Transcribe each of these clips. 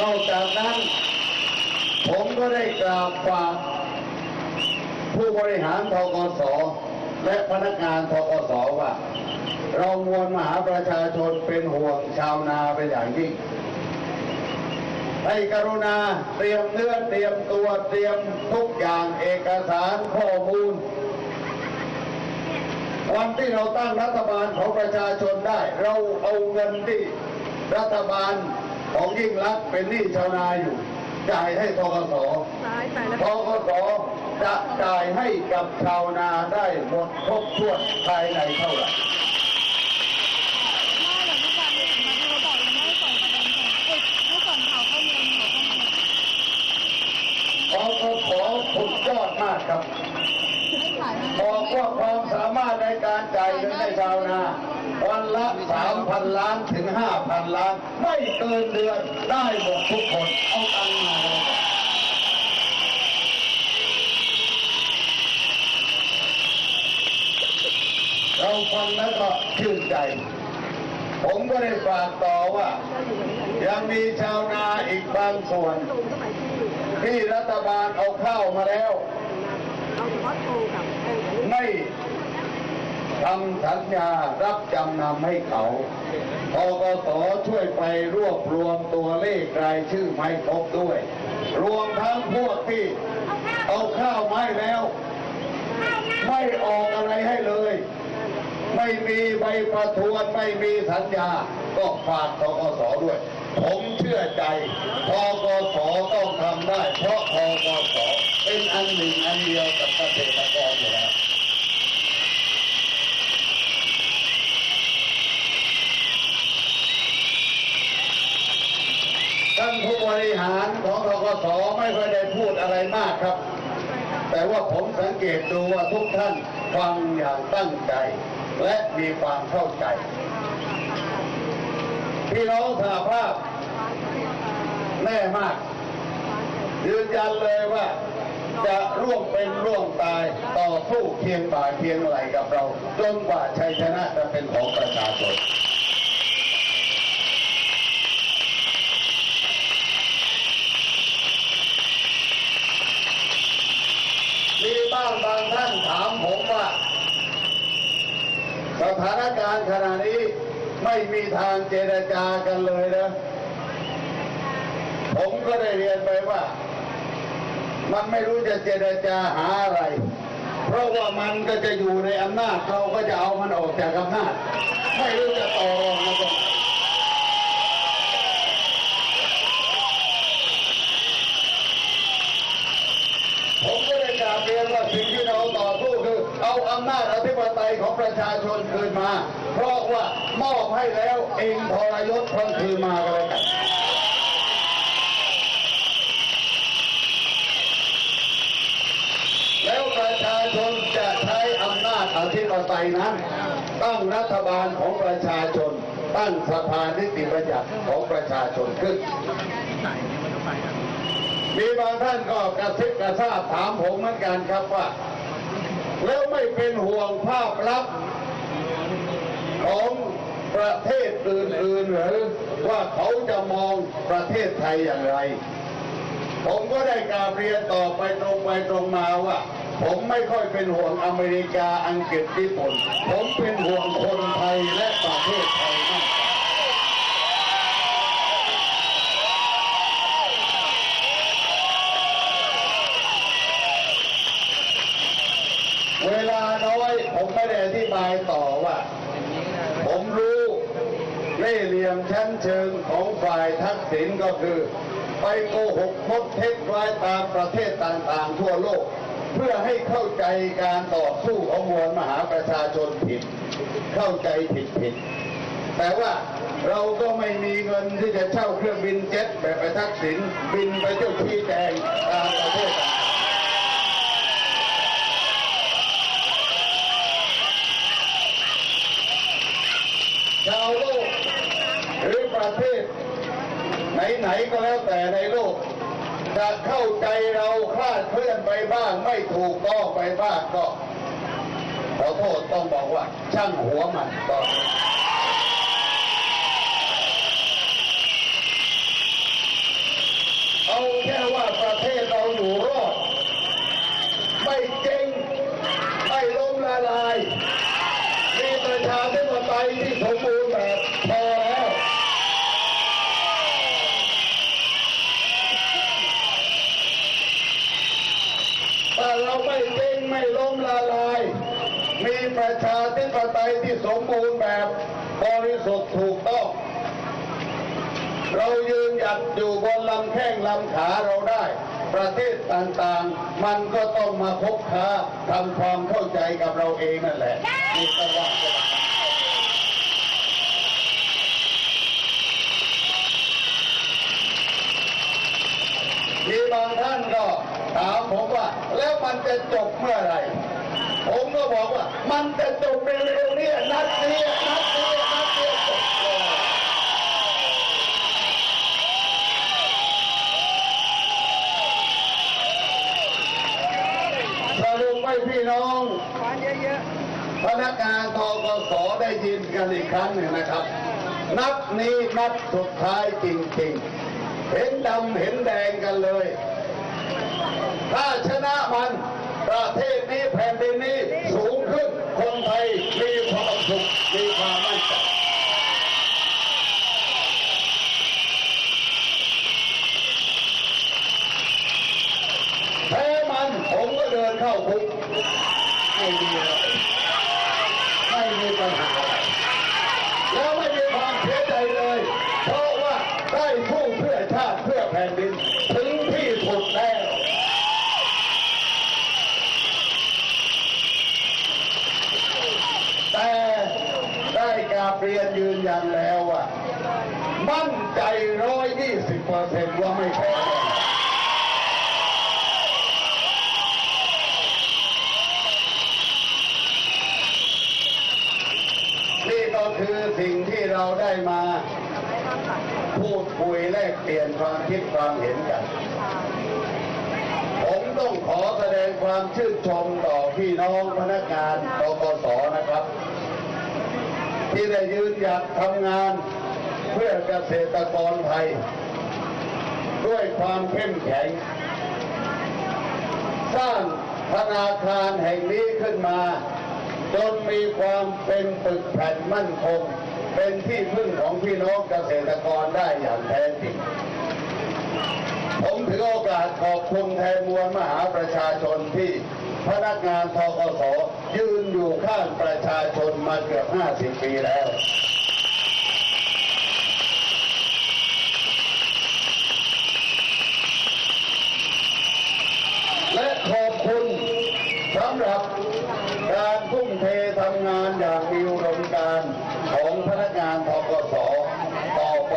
นอกจากนั้น ผมก็ได้กราบฝากผู้บริหารทกสและพนักงานทกสว่า เรามวลมหาประชาชนเป็นห่วงชาวนาเป็นอย่างยิ่งให้กรุณาเตรียมเนื้อเตรียมตัวเตรียมทุกอย่างเอกสารข้อมูล วันที่เราตั้งรัฐบาลของประชาชนได้ เราเอาเงินที่รัฐบาลของยิ่งรักษณ์เป็นหนี้ชาวนาอยู่ จ่ายให้ทกสซ้ายไปแล้วทกสจะจ่ายให้กับชาวนาได้หมดครบถ้วนภายในเท่าไหร่ไม่เดี๋ยวเมื่อวานนี้มาที่เขาบอกยังไม่ให้ส่งประเด็นส่งเอ้ยไม่ส่งข่าวข้อมูลข่าวข้อมูลทกสสุดยอดมากครับ ไม่ขายนะ บอกว่าความสามารถในการจ่ายเงินให้ชาวนาวันละสาม พันล้านถึงห้าพันล้าน ไม่เกินเดือนได้หมดทุกคนเอาตังค์มาเราฟังแล้วก็ชื่นใจ ผมก็ได้ฝากต่อว่า ยังมีชาวนาอีกบางส่วน ที่รัฐบาลเอาข้าวมาแล้ว ไม่ ทำสัญญารับจำนำให้เขาพกสช่วยไปรวบรวมตัวเลขรายชื่อไม่ครบด้วย รวมทั้งพวกที่เอาข้าวไม้แล้ว ไม่ออกอะไรให้เลย ไม่มีใบประทวนไม่มีสัญญา ก็ฝากทกสด้วย ผมเชื่อใจทกสต้องทำได้ เพราะทกสเป็นอันหนึ่งอันเดียวกับเกษตรกรอยู่แล้ว ท่านผู้บริหารของทกสไม่ค่อยได้พูดอะไรมากครับ แต่ว่าผมสังเกตดูว่าทุกท่านฟังอย่างตั้งใจ และมีความเข้าใจ พี่น้องสหภาพแน่มาก ยืนยันเลยว่า จะร่วมเป็นร่วมตายต่อสู้เคียงบ่าเคียงไหลกับเรา จนกว่าชัยชนะจะเป็นของประชาชน มีบ้างบาง ท่านถามผมว่า สถานการณ์ขณะนี้ไม่มีทางเจรจากันเลยนะ ผมก็ได้เรียนไปว่า มันไม่รู้จะเจรจาหาอะไร เพราะว่ามันก็จะอยู่ในอำนาจเราก็จะเอามันออกจากอำนาจไม่รู้องมาตรงไหนผมก็ได้กราบเรียนว่าสิ่งที่เราต่อสู้คือ เอาอำนาจอธิปไตยของประชาชนคืนมา เพราะว่ามอบให้แล้วเองทรยศเพิ่งคืนมากันเลยกันแล้วประชาชนจะใช้อำนาจอธิปไตยนั้น ตั้งรัฐบาลของประชาชน ตั้งสภานิติบัญญัติของประชาชนขึ้นมีบางท่านก็กระซิบกระซาบถามผมเหมือนกันครับว่า แล้วไม่เป็นห่วงภาพลักษณ์ของประเทศอื่นๆหรือว่าเขาจะมองประเทศไทยอย่างไร ผมก็ได้กาบเรียนต่อไปตรงไปตรงมาว่า ผมไม่ค่อยเป็นห่วงอเมริกาอังกฤษญี่ปุ่น ผมเป็นห่วงคนไทยและประเทศไทยมากกว่าเวลาน้อยผมไม่ได้อธิบายต่อว่า ผมรู้เล่เหลี่ยมชั้นเชิงของฝ่ายทักษิณก็คือ ไปโกหกมดเท็จไว้ตามประเทศต่างๆทั่วโลก เพื่อให้เข้าใจการต่อสู้ของมวลมหาประชาชนผิด เข้าใจผิดผิดแต่ว่าเราก็ไม่มีเงินที่จะเช่าเครื่องบินเจ็ตแบบไปทักษิณบินไปเที่ยวชี้แจงตามประเทศต่างๆชาวโลกหรือ ประเทศ ไหนๆก็แล้วแต่ในโลกจะเข้าใจเราคลาดเคลื่อนไปบ้าง ไม่ถูกต้องไปบ้างก็ขอโทษต้องบอกว่า ช่างหัวมันตอนนี้เอาแค่ว่าประเทศเราอยู่รอด ไม่เจ๊งไม่ล้มละลาย มีประชาธิปไตยที่สมบูรณ์แบบพอแล้ว ถ้าเราไม่เจ๊งไม่ล้มละลาย มีประชาธิปไตย ที่สมบูรณ์แบบบริสุทธิ์ถูกต้อง เรายืนหยัดอยู่บนลำแข้งลำขาเราได้ ประเทศต่างๆ มันก็ต้องมาคบค้าทำความเข้าใจกับเราเองนั่นแหละนี่ก็ว่ามีบางท่านก็ถามผมว่า แล้วมันจะจบเมื่อไหร่ ผมก็บอกว่า มันจะจบเร็ว นัดเรียกนัดนี้นัดนี้จบเลยสรุปให้พี่น้องพนักงานทกสได้ยินกันอีกครั้งหนึ่งนะครับ นัดนี้นัดสุดท้ายจริงๆ เห็นดำเห็นแดงกันเลย ถ้าชนะมันประเทศนี้แผ่นดินนี้สูงขึ้น คนไทยมีความสุขมีความมั่นใจ แพ้มันผมก็เดินเข้าคุกไม่มีอะไรไม่มีปัญหาอะไรแล้วไม่มีความเสียใจเลย เพราะว่าได้สู้เพื่อชาติเพื่อแผ่นดิน ถึงที่สุดแล้ว แต่ได้กราบเรียนยืนยันแล้วว่า มั่นใจร้อยยี่สิบเปอร์เซ็นต์ว่าไม่แพ้แน่นี่ก็คือสิ่งที่เราได้มา พูดคุยแลกเปลี่ยนความคิดความเห็นกัน ผมต้องขอแสดงความชื่นชมต่อพี่น้องพนักงานกกสนะครับ ที่ได้ยืนหยัดทำงาน พื่อเกษตรกรไทย ด้วยความเข้มแข็ง สร้างธนาคารแห่งนี้ขึ้นมา จนมีความเป็นปึกแผ่นมั่นคง เป็นที่พึ่งของพี่น้องเกษตรกรได้อย่างแท้จริงผมถือโอกาสขอบคุณแทนมวลมหาประชาชนที่พนักงานทกสยืนอยู่ข้างประชาชนมาเกือบ 50 ปีแล้ว และขอบคุณสำหรับการทุ่มเททำงานอย่างมีอุดมการณ์ของพนักงานทกสต่อไป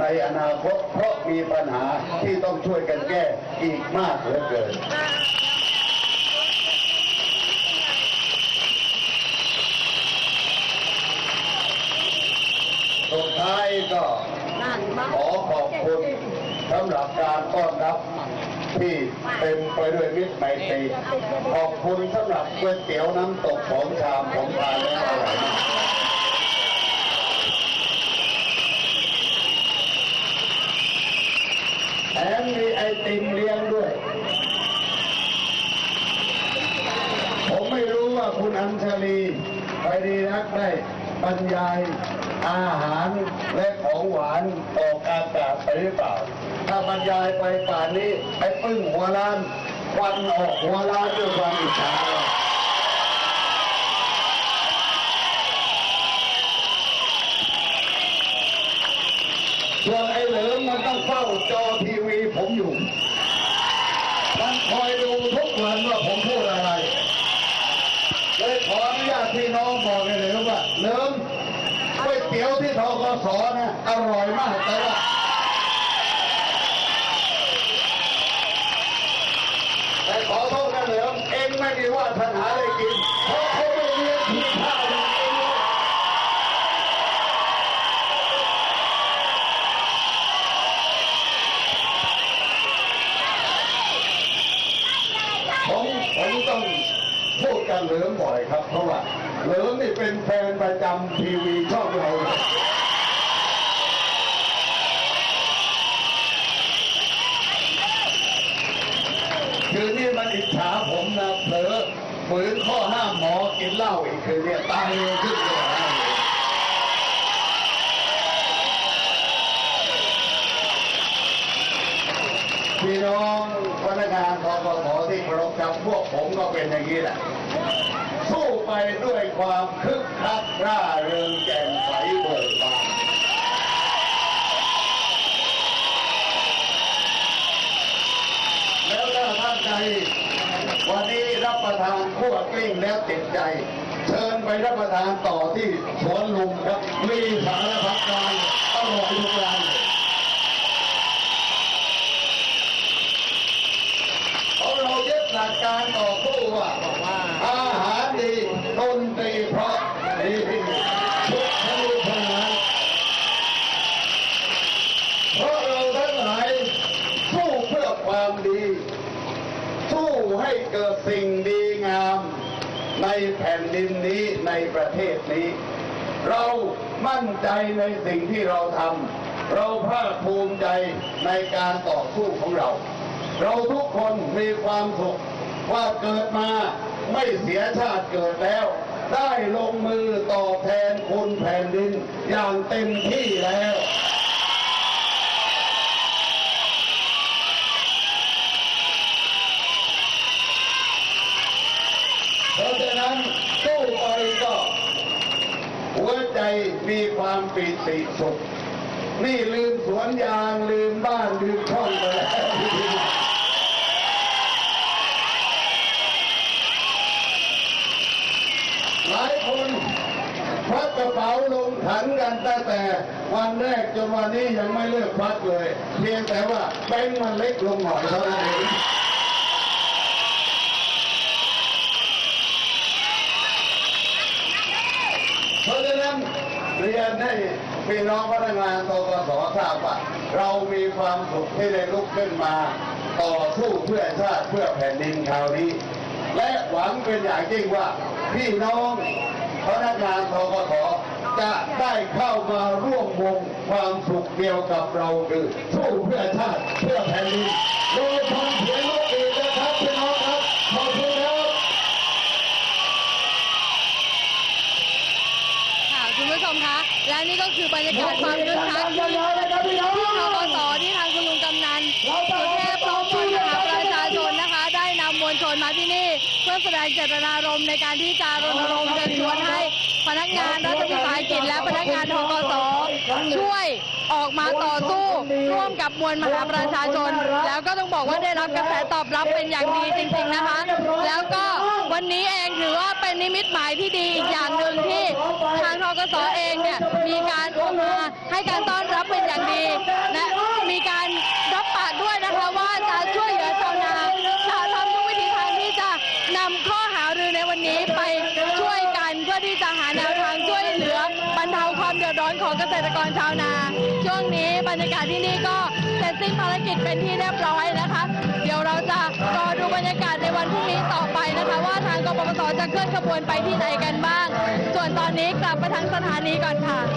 ในอนาคต เพราะมีปัญหาที่ต้องช่วยกันแก้อีกมากเหลือเกินสุดท้ายก็ขอขอบคุณสำหรับการต้อนรับที่เต็มไปด้วยมิตรไมตรีขอบคุณสำหรับก๋วยเตี๋ยวน้ำตกสองชามผมทานแล้วอร่อย มากแถมมีไอติมเลี้ยงด้วย ผมไม่รู้ว่าคุณอัญชลีไปดีนักได้บรรยายอาหารและของหวานออกอากาศไปหรือเปล่า ถ้าบรรยายไปป่านนี้ไอ้ปึ้งหัวล้านควันออกหัวล้านด้วยความอิจฉาส่วนไอ้เหลิมมันต้องเฝ้าจอทีวีผมอยู่ มันคอยดูทุกวันว่าผมพูดอะไร เลยขออนุญาต พี่น้องบอกเลยเลยว่าเริ่มก๋วยเตี๋ยวที่ทกสนะอร่อยมากแต่ว่าแต่ขอโทษนะเหลิมเองไม่มีวาสนาไรกิน เพราะเขาไม่เลี้ยงที่ข้าวอย่างเองเลย จะเหลิมบ่อยครับ เพราะว่าเหลิมนี่เป็นแฟนประจำทีวีช่องเราคืนนี้มันอิจฉาผมนะเผลอฝืนข้อห้ามหมอกินเหล้าอีกคืนเนี่ยตายเร็วขึ้นเลย พี่น้องพนักงานกกตที่เคารพครับพวกผมก็เป็นอย่างนี้แหละ สู้ไปด้วยความคึกคักร่าเริงแจ่มใสเบิกบานแล้วถ้าท่านใดวันนี้รับประทานขั้วกลิ้งแล้วติดใจ เชิญไปรับประทานต่อที่สวนลุมครับ มีสารพัดการอร่อยทุกร้านเพราะเรายึดหลักการต่อสู้ว่า อาหารดีดนตรีเพราะดีชุดทะลุทนานเพราะเราทั้งหลายสู้เพื่อความดี สู้ให้เกิดสิ่งดีงาม ในแผ่นดินนี้ในประเทศนี้ เรามั่นใจในสิ่งที่เราทำเราภาคภูมิใจในการต่อสู้ของเรา เราทุกคนมีความสุขว่าเกิดมาไม่เสียชาติเกิดแล้ว ได้ลงมือต่อแทนคุณแผ่นดินอย่างเต็มที่แล้ว เพราะฉะนั้นสู้ไปก็หัวใจมีความปิติสุข นี่ลืมสวนยางลืมบ้านลืมช่องไปแล้วหลายคนควักกระเป๋าลงขันกันตั้งแต่วันแรกจนวันนี้ยังไม่เลิกควักเลย เพียงแต่ว่าแบงค์มันเล็กลงหน่อยเท่านั้นเอง เพราะฉะนั้นเรียนให้พี่น้องพนักงานตกสทราบว่าเรามีความสุขที่ได้ลุกขึ้นมา ต่อสู้เพื่อชาติเพื่อแผ่นดินคราวนี้ และหวังเป็นอย่างยิ่งว่าพี่น้องพนักงานทกสจะได้เข้ามาร่วมวงความสุขเดียวกับเราคือสู้เพื่อชาติเพื่อแผ่นดินโดยทำเสียงลูกอีกนะครับพี่น้องครับขอบคุณครับ ค่ะคุณผู้ช มคะ และนี่ก็คือบรรยากาศความคึกคักที่ที่ทกสที่ทางคุณลุงกำนันสุเทพพร้อมมวลมหาประชาชนนะคะ ได้นำมวลชนมาที่นี่ เพื่อแสดงเจตนารมณ์ในการที่จะรณรงค์เชิญชวนให้พนักงานรัฐวิสาหกิจและพนักงานทกสช่วย ออกมาต่อสู้ร่วมกับมวลมหาประชาชน แล้วก็ต้องบอกว่าได้รับกระแสตอบรับเป็นอย่างดีจริง ๆนะคะ แล้วก็วันนี้เองถือว่าเป็นนิมิตหมายที่ดีอีกอย่างหนึ่งที่ทางทกสเองเนี่ยมีการออกมาให้การต้อนรับ รยากาศที่นี่ก็เสร็จสิ้นภารกิจเป็นที่เรียบร้อยนะคะ เดี๋ยวเราจะรอดูบรรยากาศในวันพรุ่งนี้ต่อไปนะคะ ว่าทางกปปสจะเคลื่อนขบวนไปที่ไหนกันบ้าง ส่วนตอนนี้กลับไปทางสถานีก่อนค่ะ